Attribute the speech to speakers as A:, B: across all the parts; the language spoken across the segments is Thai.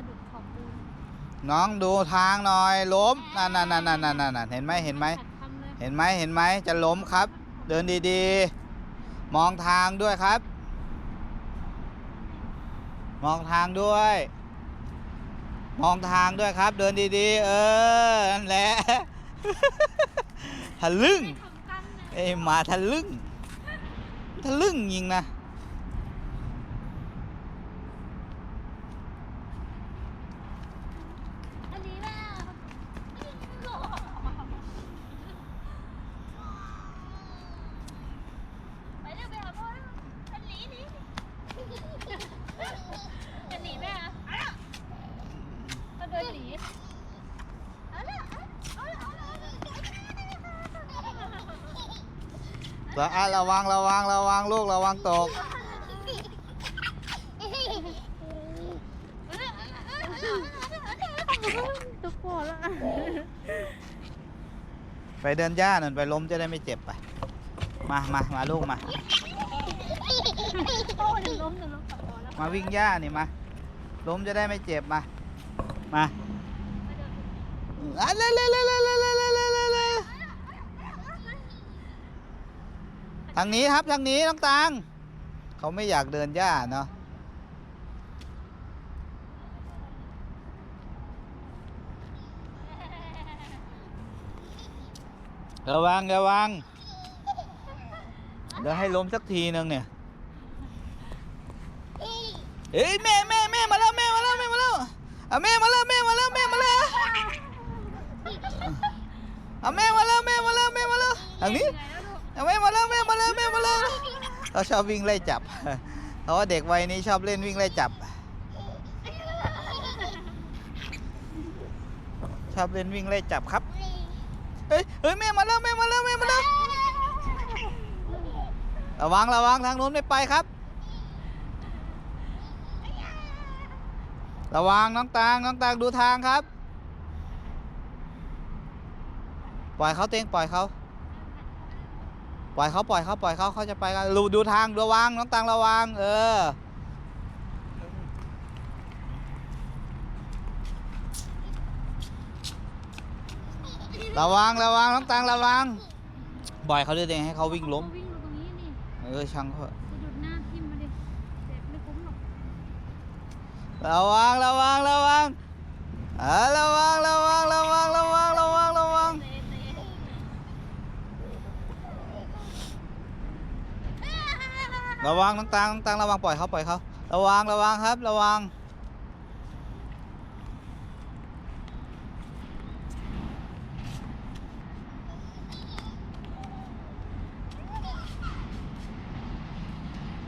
A: ะ
B: วังสะดุดขอบปูน
A: น้องดูทางหน่อยล้มนั่นนั่นนั่นนั่นนั่นนั่นเห็นไหมเห็นไหม
B: ขัดคำเลย
A: เห็นไหมเห็นไหมจะล้มครับ เดินดีๆ มองทางด้วยครับ มองทางด้วย มองทางด้วยครับ เดินดีๆ เออนั่นแหละทะลึ่ง
B: ไม่ทำกันนะ
A: ไอ้หมาทะลึ่งทะลึ่งยิงนะ
B: อันนี้แหละไปเร็วไปหาพ่อเร็วอันหนีหนีอันหนีแม่อะเอาเดินหนีเอาละเอาละเอาละเอาละ
A: แล้วอะระวังระวังระวังลูกระวังตก
B: ตุ๊กโกละ
A: ไปเดินหญ้าหน่อยไปล้มจะได้ไม่เจ็บไป มามามาลูกมา
B: โอ้ยล้มหนึ่งล้มสองแล้ว
A: มาวิ่งหญ้านี่มา ล้มจะได้ไม่เจ็บมา มาอะเร็วเร็วเร็วเร็วเร็วเร็วเร็วเร็วเร็วเร็ว ทางนี้ครับทางนี้น้องตังเขาไม่อยากเดินหญ้าเนาะระวังระวังเดี๋ยวให้ล้มสักทีนึงเนี่ยเอ้ยแม่แม่แม่มาแล้วแม่มาแล้วแม่มาแล้วอะแม่มาแล้วแม่มาแล้วแม่มาแล้วอะแม่มาแล้วแม่มาแล้วแม่มาแล้วทางนี้ อะแม่มาแล้วแม่มาแล้วแม่มาแล้วเขาชอบวิ่งไล่จับ เพราะว่าเด็กวัยนี้ชอบเล่นวิ่งไล่จับ ชอบเล่นวิ่งไล่จับครับ เฮ้ยเฮ้ยแม่มาแล้วแม่มาแล้วแม่มาแล้วระวังระวังทางโน้นไม่ไปครับ ระวังน้องตางน้องตางดูทางครับ ปล่อยเขาเต็งปล่อยเขา ปล่อยเขาปล่อยเขาปล่อยเขาเขาจะไปกันดูดูทางระวังน้องตางระวัง เออ ระวังระวังน้องตางระวังปล่อยเขาด้วยเองให้เขาวิ่งล้ม
B: วิ่งมาตรงนี้นี่
A: เออช่างเขาเถอะ
B: สะดุดหน้าทิ่มมาดิเจ็บไม่คุ้มหรอก
A: ระวังระวังระวังเออระวังระวังระวังระวังระวังระวัง
B: เตะเตะ
A: ระวังน้องตังน้องตังระวังปล่อยเขาปล่อยเขาระวังระวังครับ ระวัง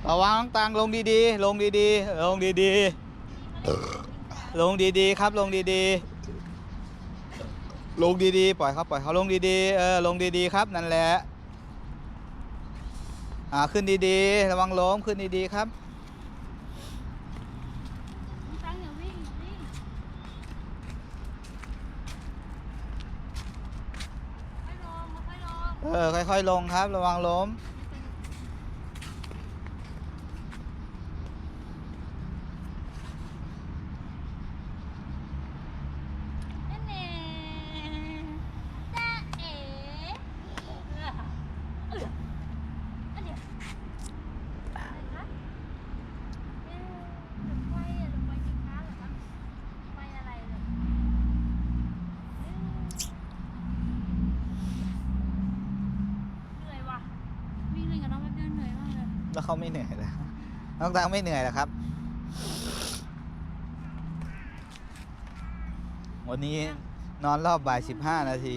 A: ระวังน้องตังลงดีๆ ลงดีๆ ลงดีๆ ลงดีๆ ครับลงดีๆ ลงดีๆ ปล่อยเขาปล่อยเขาลงดีๆ เออลงดีๆ ครับนั่นแหละ อ่าขึ้นดีๆ ระวังล้มขึ้นดีๆครับ
B: น้องตังอย่าวิ่งอย่าวิ่งค่อยลงค่อยลง
A: เออค่อยๆลงครับ ระวังล้ม
B: นั่นเองจ้าเอ๋เออเอออันเดียวอะไรคะเอ๊ะหรือไฟอะหรือไฟสินค้าเหรอคะไฟอะไรเหรอเอ๊ะเหนื่อยว่ะวิ่งเล่นกับน้องแป๊บเดียวเหนื่อยมากเลย
A: แล้วเขาไม่เหนื่อยเลยน้องตังไม่เหนื่อยเหรอครับ วันนี้นอนรอบบ่ายสิบ
B: ห้า
A: นา
B: ที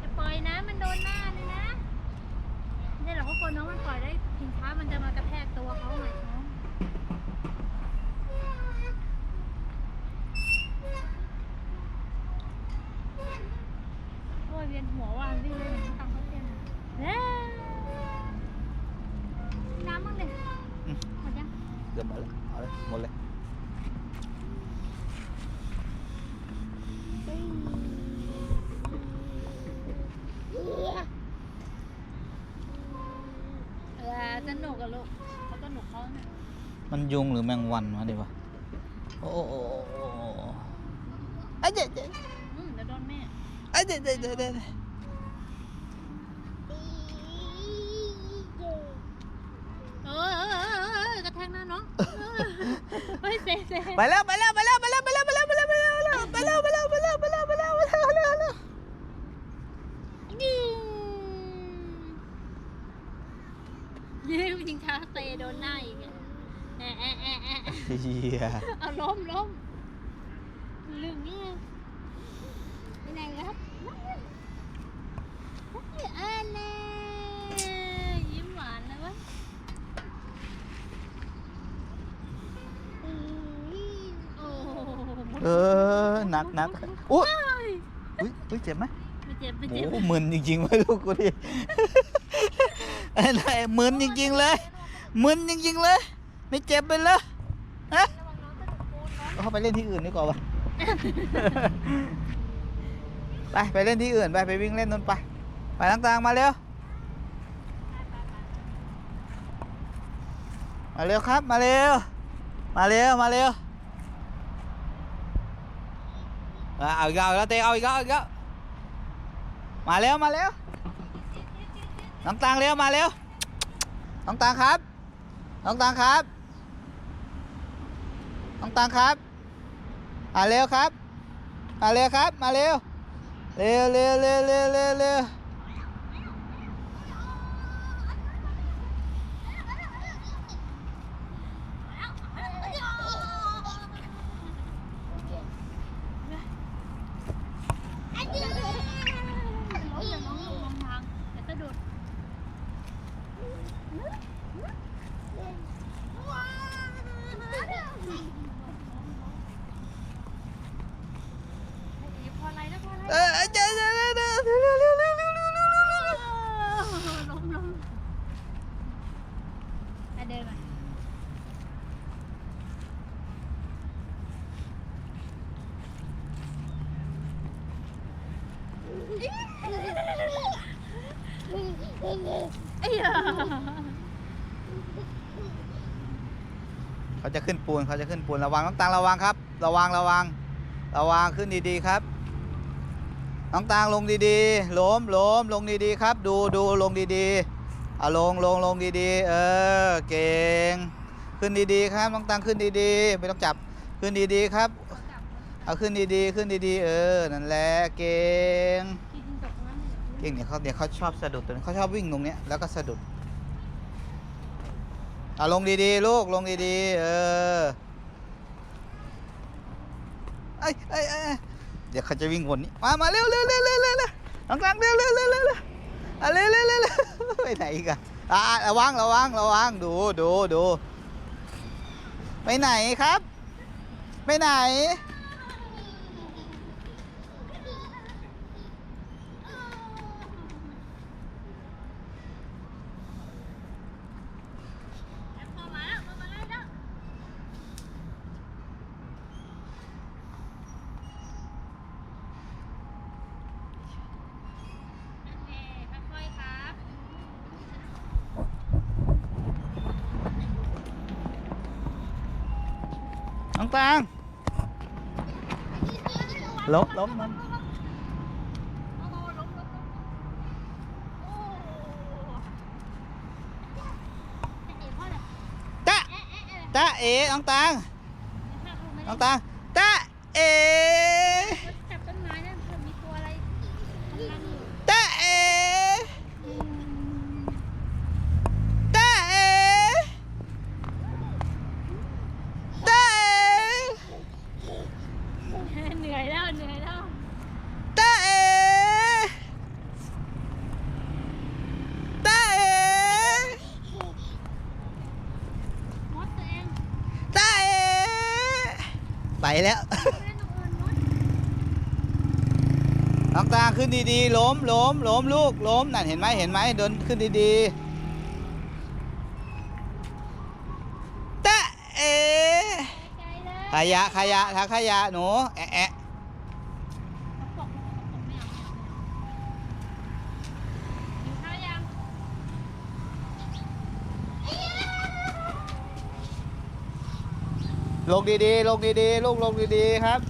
B: จะปล่อยนะมันโดนหน้าเลยนะเนี่ยเหรอเขาคนน้องมันปล่อยได้ถิงช้ามันจะมากระแทกตัวเขาหน่อยน้องโอ้ยเวียนหัวว่ะวิ่งเลยตังเขาเตียนแล้วน้ำมั่งเลยหมดยัง
A: เกือบหมดแล้วเอาเลยหมดเลย มันยุงหรือแมงวันวะเดี๋ยววะโอ้โหโอ้โหโอ้โหไอ้เจ๊เจ๊
B: อืมเดี๋ยวโดนแม่
A: ไอ้เจ๊เจ๊เจ๊เจ๊
B: เออเออเออเออกระแทกหน้าน้องเออเฮ้ยเซเซ
A: ไปแล้วไปแล้วไปแล้วไปแล้วไปแล้วไปแล้วไปแล้วไปแล้วไปแล้วไปแล้วไปแล้วไปแล้วไปแล้วไปแล้วไปแล้วไปแล้ว
B: ยิงยิงยิงช้าเตะโดนหน้าอีกอะ แอะแอะแอะแอะ
A: เฮีย
B: เอาล้มล้มลืมนี่ไปไหนครับอันน่ยิ้มหวานเลยวะโอ้โห
A: เออหนักหนักอุ้ย
B: อุ้ย
A: อุ้ยเจ็บไหม
B: ไม่เจ็บไม่
A: โอ้
B: เจ็บ
A: โหมึนจริงๆไหมลูกกูดิอ้ไหนมึนจริงๆเลยมึนจริงๆเลย ไม่เจ็บไปเลยฮะ
B: ระวังน้องจะถูกปูนนะ
A: เอาไปเล่นที่อื่นดีกว่าวะ ไปไปเล่นที่อื่นไปไปวิ่งเล่นนนไป ไปต่างๆมาเร็ว มาเร็วครับ มาเร็ว มาเร็ว มาเร็วอะเอาอีกแล้วเอาอีกแล้วเตะเอาอีกแล้วเอาอีกแล้วมาเร็ว มาเร็ว น้องตังเร็ว มาเร็ว น้องตังครับ น้องตังครับ น้องตังครับมาเร็วครับ มาเร็วครับ มาเร็ว เร็วเร็วเร็วเร็วเร็ว จะขึ้นปูนเขาจะขึ้นปูนระวังน้องตังระวังครับ ระวังระวัง ระวังขึ้นดีๆครับ น้องตังลงดีๆล้มล้มลงดีๆครับ ดูดูลงดีๆเอาลงลงลงดีๆ เออเก่งขึ้นดีๆครับน้องตังขึ้นดีๆไม่ต้องจับขึ้นดีๆครับเอาขึ้นดีๆขึ้นดีๆเออนั่นแหละเก่งเก่งเนี่ยเขาเนี่ยเขาชอบสะดุดตรงนี้เขาชอบวิ่งตรงเนี้ยแล้วก็สะดุด อะลงดีๆ ลูกลงดีๆ เออไอ้ไอ้ไอ้ยเดี๋ยวเขาจะวิ่งวนนี้มามาเร็วเร็วเร็วเร็วเร็วเร็วน้องกลางเร็วเร็วเร็วเร็วเร็วอะเร็วเร็วเร็วไปไหนอีกอะอะอะระวังระวังระวังดูดูดูไปไหนครับ ไปไหน
B: Ông
A: Phan Lốm lốm lên Ta Ta ê ông
B: Tăng Ông Tăng Ta ế. แล้ว
A: ไม่
B: ได้ตัวอื่นมด
A: น้องตาขึ้นดีๆ ล้มล้มล้มลูก ล้มนั่นเห็นไหมเห็นไหมเดินขึ้นดีๆตาเอ
B: ไกลเลย
A: ขยะขยะทักขยะหนู แอะแอะ
B: กระป๋องกระป๋องไม่เอาไม่เอากินข้าวยัง
A: ลงดีๆ ลงดีๆ ลูกลงดีๆ ครับ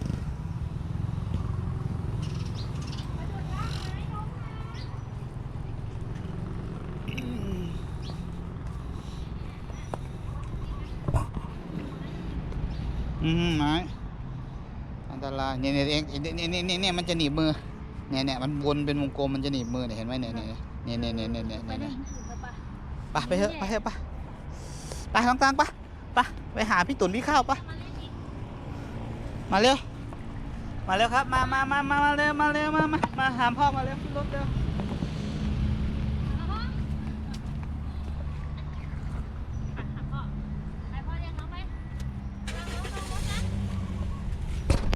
A: อืมไม้อันตรายเนี่ยเนี่ยเองเนี่ยเนี่ยเนี่ยเนี่ยมันจะหนีบมือ เนี่ยเนี่ยมันวนเป็นวงกลมมันจะหนีบมือเนี่ยเห็นไหมเนี่ยเนี่ยเนี่ยเนี่ยเนี่ยเนี่ยเนี่ย
B: ไป
A: เนี่ย
B: ได้
A: เนี่ย
B: ถึงแล้วปะ
A: ไปไปเถอะไปเถอะไปไปน้องตังไป ไปไปหาพี่ตุ่นพี่ข้าวปะมาเร็ว มาเร็วครับ มามามามามาเร็ว มาเร็ว มามามาหามพ่อมาเร็วขึ้นรถเร็ว